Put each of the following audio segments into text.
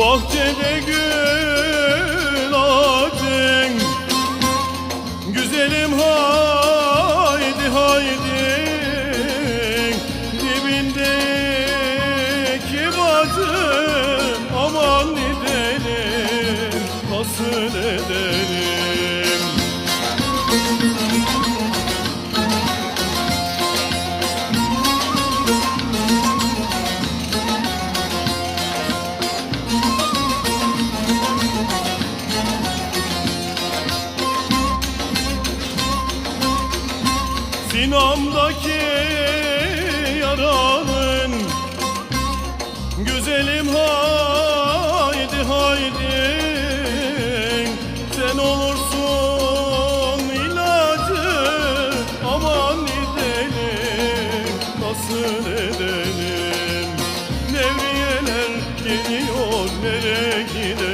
Bahçede gül açın Güzelim haydi haydi. Dibindeki batın aman gidelim Nasıl edelim Sinamdaki yaranın Güzelim haydi haydi. Sen olursun ilacı Aman gidelim nasıl edelim? Nevriyeler geliyor nereye gidelim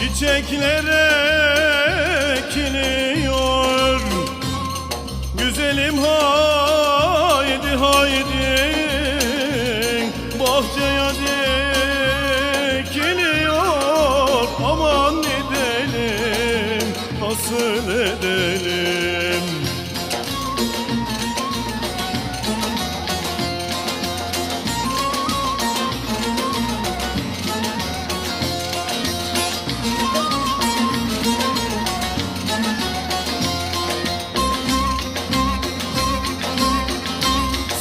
Çiçeklere ekiliyor Güzelim haydi haydi. Bahçeye dikiliyor. Aman edelim nasıl edelim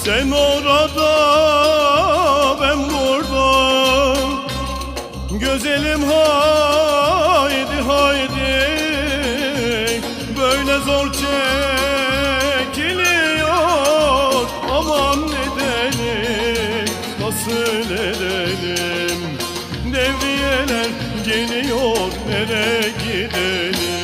Sen orada ben burada. Güzelim haydi haydi. Böyle zor çekiliyor Aman edelim nasıl edelim? Devriyeler geliyor nereye gidelim